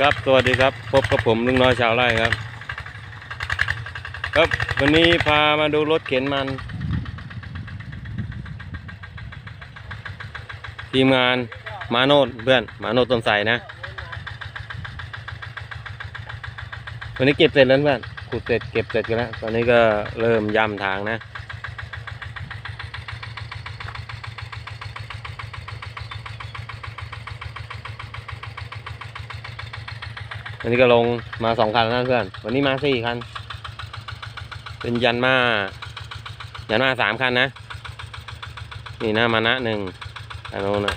ครับสวัสดีครับ พบกับผมลุงน้อยชาวไร่ครับ ครับวันนี้พามาดูรถเข็นมัน ทีมงานมาโนดเพื่อนมาโนดต้นไทรนะ วันนี้เก็บเสร็จแล้วเพื่อนขุดเสร็จเก็บเสร็จกันแล้วตอนนี้ก็เริ่มย่ำทางนะ วันนี้ก็ลงมาสองคันแล้วนะเพื่อน วันนี้มาสี่คัน เป็นยันมา ยันมาสามคันนะ นี่หน้ามานะหนึ่งอันโน้นนะ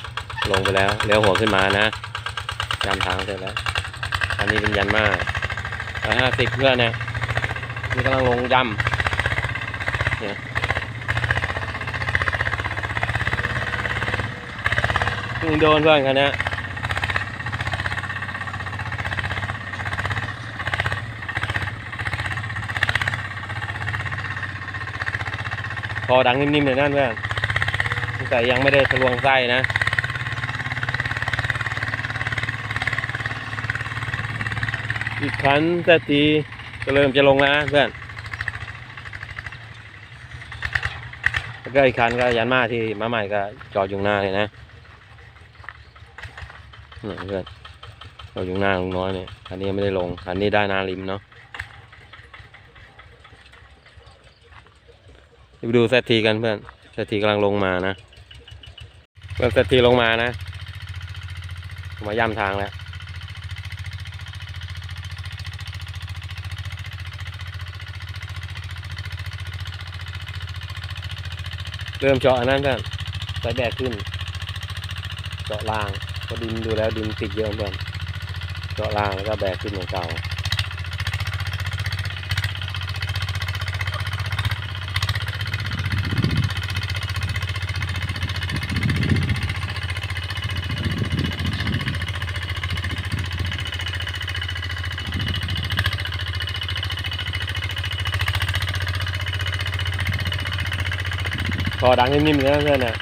ลงไปแล้วเลี้ยวหัวขึ้นมานะยำทางเสร็จแล้ว อันนี้เป็นยันมาร้อยห้าสิบเพื่อนเนี่ยนี่กำลังลงยำเนี่ยโดนเพื่อนคันนี้ พอดังนิ่มๆเลยนั่นเพื่อนแต่ยังไม่ได้ทะลวงไส้นะอีกคันแต่ทีก็เริ่มจะลงแล้วนะเพื่อนแล้วก็อีกคันก็ยันมาที่มาใหม่ก็จอดอยู่หน้าเลยนะนี่เพื่อนจอดอยู่หน้าลุงน้อยเนี่ยคันนี้ไม่ได้ลงคันนี้ได้นาริมเนาะ ไปดูเซตทีกันเพื่อนเซตทีกำลังลงมานะเพื่อนเซตทีลงมานะมาย่ำทางแล้วเริ่มเจาะอันนั้นเพื่อนใส่แบกขึ้น เจาะล่างก็ดินดูแล้วดินติดเยอะเพื่อนเจาะล่างแล้วก็แบกขึ้นเหมือนเก่า อดังนิ่มๆเลยนะเพื่อนนะ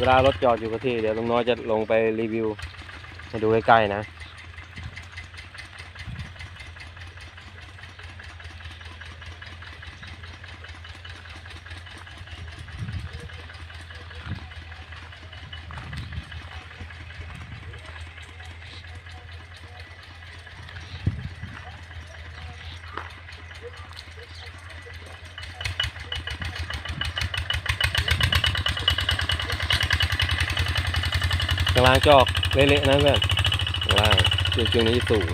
เวลารถจอดอยู่กับที่ เดี๋ยวลุงน้อยจะลงไปรีวิวให้ดูใกล้ๆนะ ล่างจอกเละๆนะเพื่อนข้างล่างช่วงช่วงนี้สูง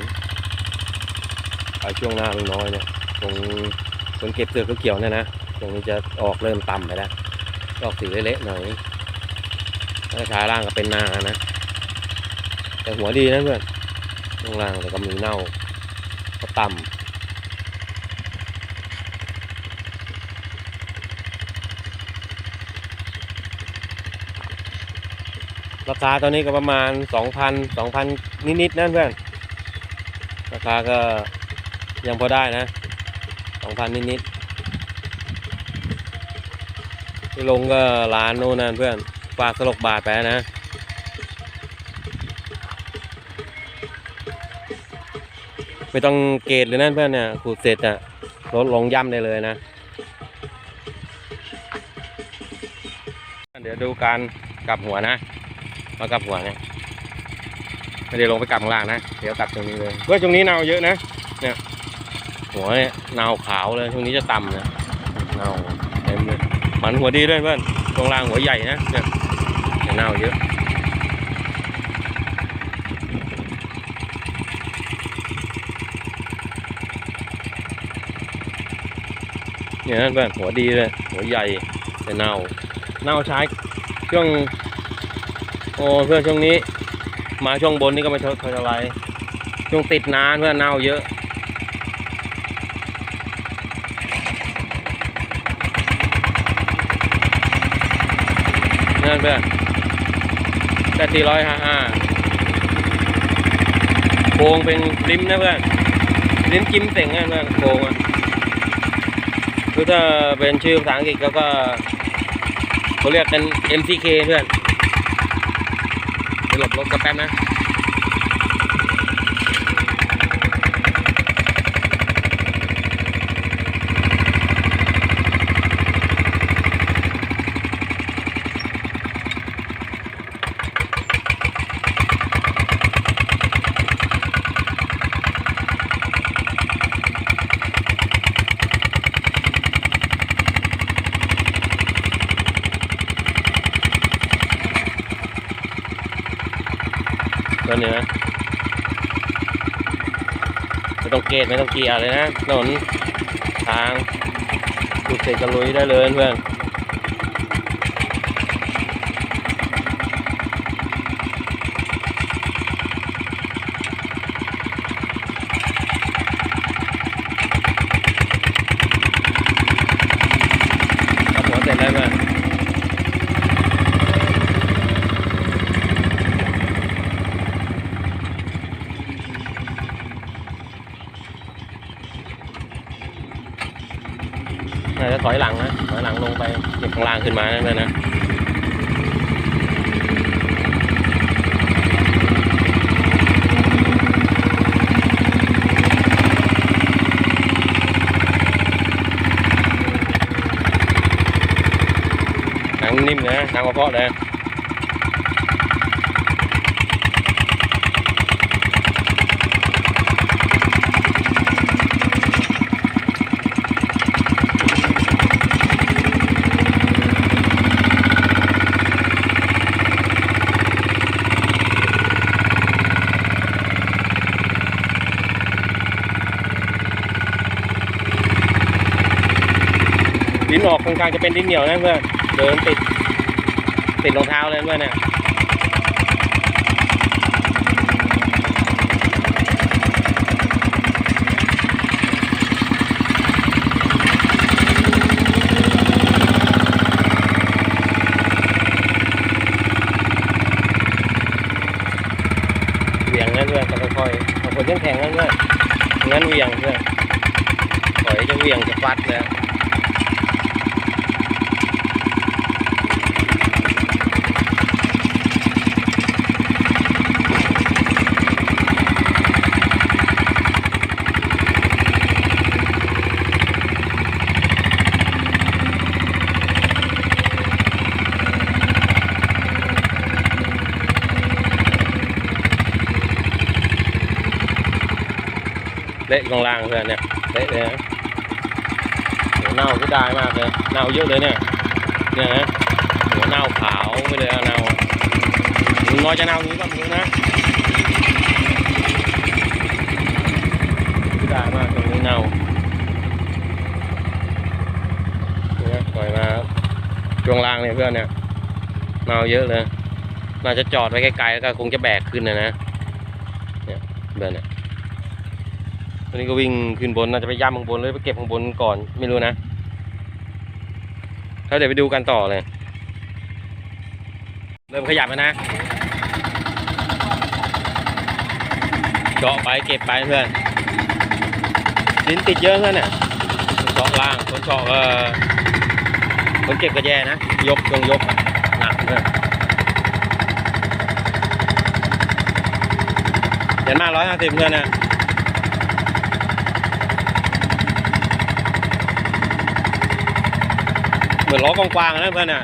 ไปช่วงหน้าลุงน้อยเนี่ยตรงตรงเก็บเสือกเกี่ยวเนี่ยนะตรงนี้จะออกเริ่มต่ำไปแล้วออกสีเละๆหน่อยถ้าขาล่างก็เป็นนานะ แต่หัวดีนะเพื่อนข้างล่างแต่ก็มีเน่าก็ต่ำ ราคาตอนนี้ก็ประมาณสองพันสองพันนิดๆนั่นเพื่อน ราคาก็ยังพอได้นะสองพันนิดๆที่ลงก็ร้านโน่นนั่นเพื่อนฝากสลกบาทไปนะไม่ต้องเกตเลยนั่นเพื่อนเนี่ยขูดเสร็จอะรถลงย่ำได้เลยนะ เดี๋ยวดูการกลับหัวนะ มากลับหัวเนี่ยไม่ได้ลงไปกลับข้างล่างนะเดี๋ยวกลับตรงนี้เลยเฮ้ยตรงนี้เนาเยอะนะเนี่ยหัวเนี่ยเนาขาวเลยช่วงนี้จะต่ำนะเนาเต็มเลยมันหัวดีด้วยเพื่อนตรงล่างหัวใหญ่นะเนี่ยเน่าเยอะเนี่ยนั่นเพื่อนหัวดีเลยหัวใหญ่แต่เน่าเน่าใช้ช่วง อ้เพื่อนช่วงนี้ มาช่วงบนนี่ก็ไม่เท่าเท่าไรช่วงติดนานเพื่อนเน่าเยอะนั่นเพื่อนแต่สี่ร้อยห้าห้าโค้งเป็นริมนะเพื่อนริมจิ้มเต่งนะเพื่อนโค้งอะคือถ้าเป็นชื่อภาษาอังกฤษเขาก็เขาเรียกกัน MCK เพื่อน หลบรถกันแป๊บนะ เกตไม่ต้องเกียร์เลยนะถนนทางสุดเสร็จก็ลุยได้เลยเพื่อนขับหัวเสร็จแล้วเพื่อนน่าจะถอยหลังนะถอยหลังลงไปเก็บ ข้างล่างขึ้นมานั่นเลยนะหนังนิ่มนะหนังกระเพาะเลย ดินออกค่อนข้างจะเป็นดินเหนียวนะเพื่อนเดินติดติดรองเท้าเลยเพื่อนเนี่ยเหวี่ยงนั่นเพื่อนต้องค่อยๆเอาคนยังแข็งนั่นเพื่อนงั้นเหวี่ยงเพื่อนปล่อยจะเหวี่ยงจะฟัดเลย เละข้างล่างเพื่อนเนี่ยเละเลยนะเน่าก็ได้มากเลยเน่าเยอะเลยเนี่ยเนี่ยนะหัวเน่าขาวไปเลยเน่ามึงน้อยจะเน่านี้ก็มึงนะได้มากตรงนี้เน่าเนี่ยปล่อยมาช่วงล่างเนี่ยเพื่อนเนี่ยเน่าเยอะเลยน่าจะจอดไว้ไกลๆแล้วก็คงจะแบกขึ้นนะนะเนี่ยเพื่อนเนี่ย ตอนนี้ก็วิ่งขึ้นบนน่าจะไปย่ำข้างบนเลยไปเก็บข้างบนก่อนไม่รู้นะแล้วเดี๋ยวไปดูกันต่อเลย เริ่มขยับแล้วนะเจาะไปเก็บไปเพื่อนดินติดเยอะเพื่อนเนี่ยเจาะล่างคนเจาะก็คนเก็บก็แย่นะ ยกเครื่องยกหนักเพื่อนเห็นมากร้อยห้าสิบเพื่อนเนี่ย เหมือนล้อกว้างๆนะเพื่อนน่ะ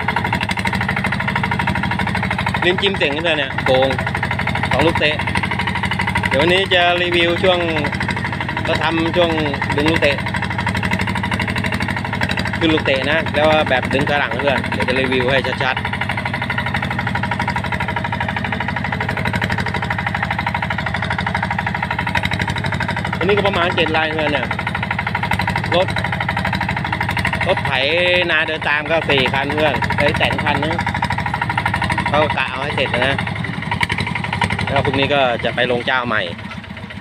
ลิ้นจิ้มเสียงเพื่อนเนี่ยโกงสองลูกเตะ เดี๋ยววันนี้จะรีวิวช่วงก็ทำช่วงดึงลูกเตะขึ้นลูกเตะนะ แล้วแบบดึงกระหลังเพื่อนเดี๋ยวจะรีวิวให้ชัดๆอันนี้ก็ประมาณเจ็ดลายเพื่อนเนี่ยรถ รถไถนาเดินตามก็สี่คันเพื่อนเลยแต่งคันนึงเขากะเอาให้เสร็จนะแล้วพรุ่งนี้ก็จะไปลงเจ้าใหม่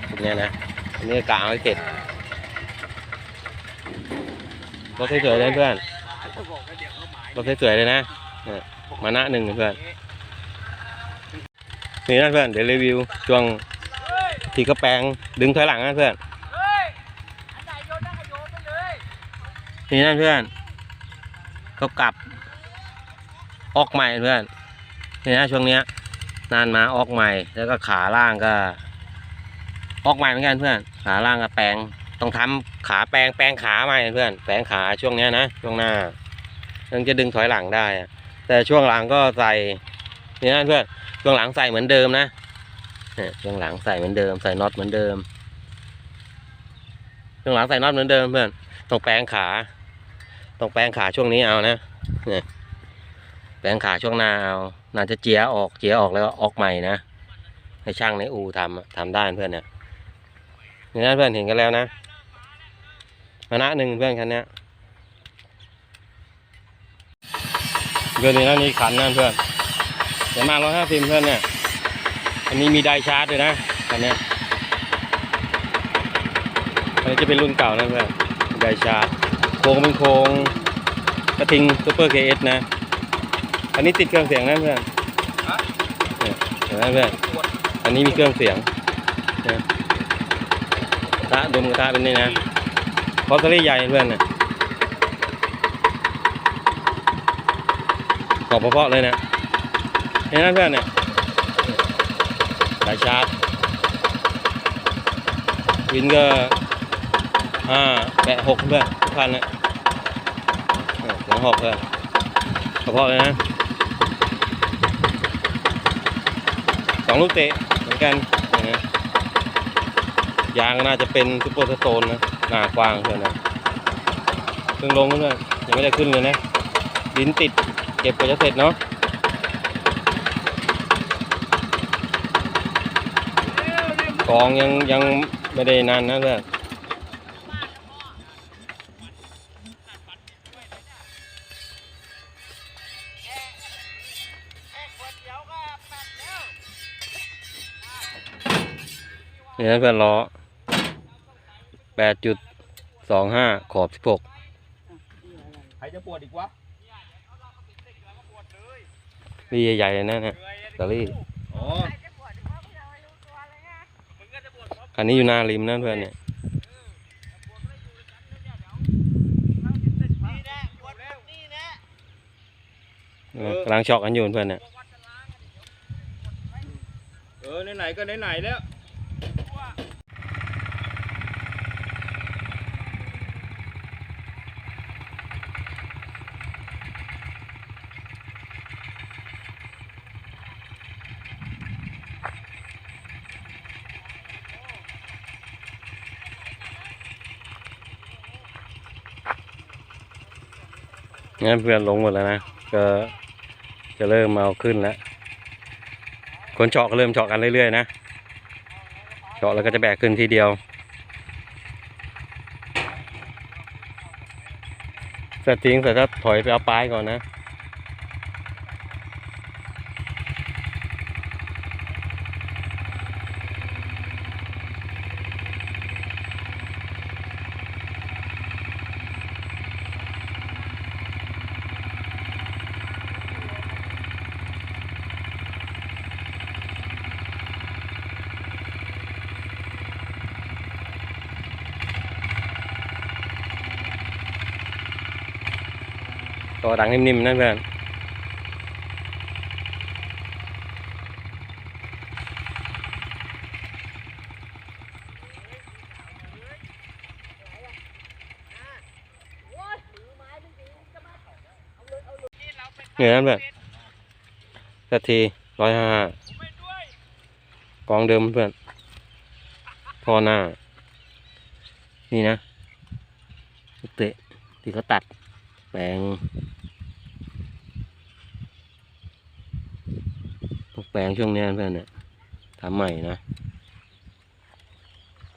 พรุ่งนี้นะพรุ่งนี้กะเอาให้เสร็จรถสวยๆเลยเพื่อนรถสวยๆเลยนะเนี่ยมาหนึ่งเพื่อนนี่นะเพื่อนเดี๋ยวรีวิวช่วงทีก็แปงดึงถอยหลังนะเพื่อน เฮ้ย อันไหนโยนได้ก็โยนไปเลย นี่นั่นเพื่อนก็กลับ ออกใหม่เพื่อนนี่นะช่วงเนี้ย นานมาออกใหม่ แล้วก็ขาล่างก็ ออกใหม่เหมือนกันเพื่อน ขาล่างก็แปลงต้องทำขาแปลงแปลงขาใหม่เพื่อน แปลงขาช่วงเนี้ยนะช่วงหน้าถึงจะดึงถอยหลังได้แต่ช่วงหลังก็ใส่นี่นะเพื่อนช่วงหลังใส่เหมือนเดิมนะช่วงหลังใส่เหมือนเดิม ใส่น็อตเหมือนเดิมช่วงหลังใส่น็อตเหมือนเดิมเพื่อนต้องแปลงขา ต้องแปลงขาช่วงนี้เอานะเนี่ยแปลงขาช่วงหน้าเอาน่าจะเจียออกเจียออกแล้วออกใหม่นะให้ช่างในอู่ทำทำได้เพื่อนเนี่ยนี่นะเพื่อนเห็นกันแล้วนะมานะหนึ่งเพื่อนคันเนี้ยเพื่อนนี่นะนี่ขันนั่นเพื่อนแต่มาร้อยห้าสิบเพื่อนเนี่ยอันนี้มีไดชาร์จด้วยนะคันเนี้ยอันนี้จะเป็นรุ่นเก่านะเพื่อนไดชาร์จ โครงเป็นโครงกระทิงซูเปอร์เคเอสนะ อันนี้ติดเครื่องเสียงนะเพื่อนเนี่ยเห็นไหมเพื่อน อันนี้มีเครื่องเสียงนะกระทะดมกระทะเป็นนี่นะพอตเตอรี่ใหญ่เพื่อนนะขอบเพาะเลยนะเห็นไหมเพื่อนเนี่ยสายชาร์จวินก็ห้าแปะหกเพื่อนทุกคันนะ เนี่ยเสียงหอกเพื่อนกระเพาะเลยนะสองลูกเตะเหมือนกันยางเงี้ยางน่าจะเป็นซุปเปอร์สโตนนะหนากว้างเพื่อนนะเครื่งลงเพื่อนยังไม่ได้ขึ้นเลยนะดินติดเก็บกว่าจะเสร็จเนาะกองยังยังไม่ได้นานนะเพื่อน นี่นะเพื่อนล้อแปดจุดสองห้าขอบสิบหกใครจะปวดอีกวะนี่ใหญ่ๆเลยนะเนี่ยตอรี่อ๋ออันนี้อยู่หน้าริมนะเพื่อนเนี่ยนี่แหละปวดแบบนี้แหละกำลังช็อกกันอยู่เพื่อนเนี่ยเออไหนๆก็ไหนๆแล้ว งั้นเพื่อนลงหมดแล้วนะ ก็จะเริ่มเอาขึ้นแล้วคนเจาะก็เริ่มเจาะกันเรื่อยๆนะ เจาะแล้วก็จะแบกขึ้นทีเดียวเสร็จทิ้งเสร็จถ้าถอยไปเอาปลายก่อนนะ ก็ดังนิ่มๆนะเพื่อนเนี่ยนั่นเพื่อนสักทีร้อยห้ากองเดิมเพื่อนพอหน้า นี่นะ เตะที่เขาตัดแปลงพวก แปลงช่วงนี้เพื่อนเนี่ยทำใหม่นะ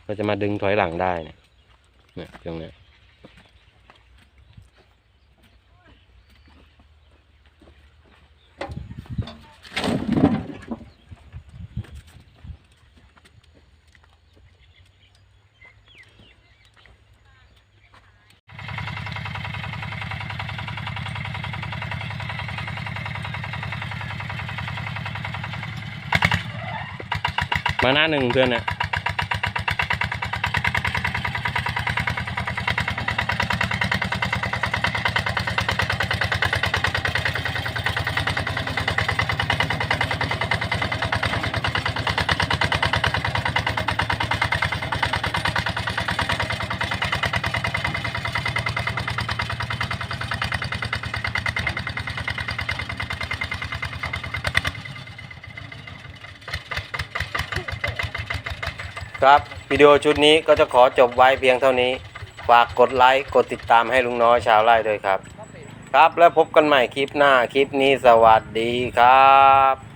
ก็จะมาดึงถอยหลังได้เนี่ยเนี่ยช่วงนี้ย มาหน้าหนึ่งเพื่อนเนี่ย ครับวิดีโอชุดนี้ก็จะขอจบไว้เพียงเท่านี้ ฝากกดไลค์กดติดตามให้ลุงน้อยชาวไร่ด้วยครับ ครับแล้วพบกันใหม่คลิปหน้าคลิปนี้สวัสดีครับ